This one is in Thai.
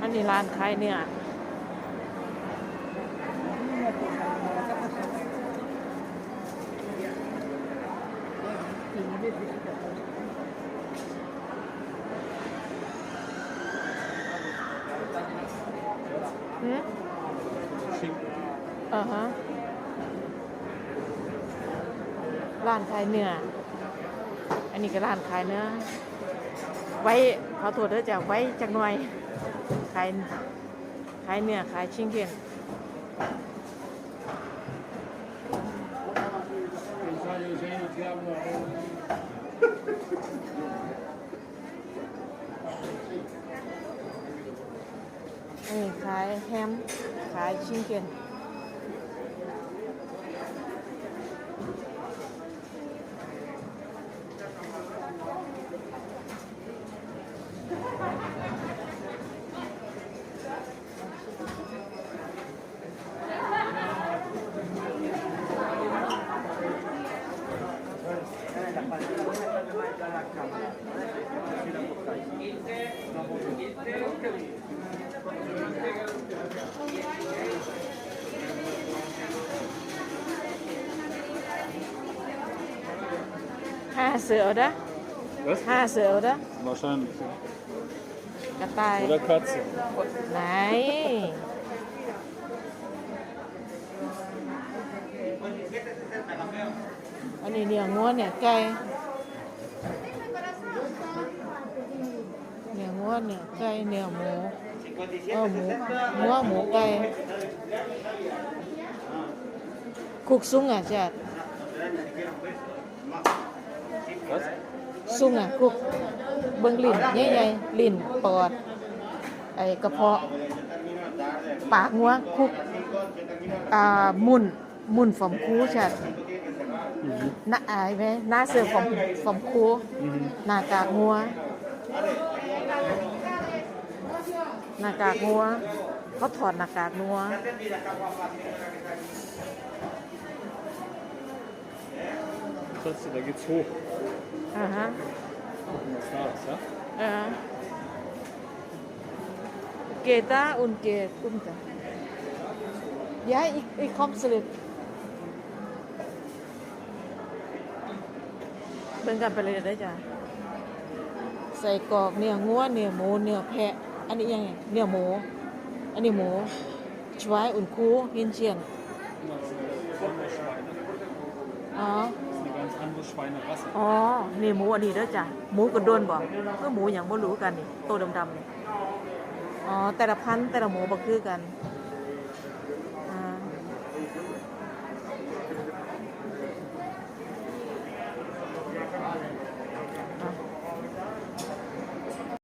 อันนี้ร้านขายเนื้อหืม Schinken. อ่าฮะร้านขายเนื้อ อันนี้ก็ร้านขายเนื้อ ไว้เขาตรวจแล้วจะไว้จักหน่อย ขายขายเนื้อขายชิงเก้น Pensare che sei diavolo. อันนี้ขายแฮมขายชิงเก้น 哈兽的，哈兽的，狗。 อันนี้เนี่ยงัวเนี่ยไก่เนี่ยงัวเนี่ยไก่เนี่ยหมูเออหมูงัวหมูไก่คุกซุ้งอะจ้ะ Was? ซุ้งอะคุกเบิ่งลิ้นใหญ่ๆลิ้นปอดไอ้กระเพาะ ปากงัวคุกอ่ามุนมุนฝอมคูชัด หน้าอายไหมหน้าเสือฝอมฝอมคู Mhm. หน้ากากงัวหน้ากากงัวเขาถอดหน้ากากงัว Schatz, da geht's hoch. อ่าฮะ Gucken, was da ist, ja? เออเกตาอุนเกตอุนตาย้ายอีกอีกคอมสลิด เบิ่งกันไปเลยได้จ้ะใส่กรอกเนื้องัวเนื้อหมูเนื้อแพะ อันนี้ยังไงเนื้อหมู อันนี้หมูชวายอุ่นคูหินเชียน Das ist eine Schweine. อ๋อ อ๋อนี่หมูอันนี้เด้อจ้ะหมูกระโดนบ่ก็หมูอย่างบ่รู้กันนี่โตวดำๆนี่อ๋อแต่ละพันธุ์แต่ละหมูบ่คือกัน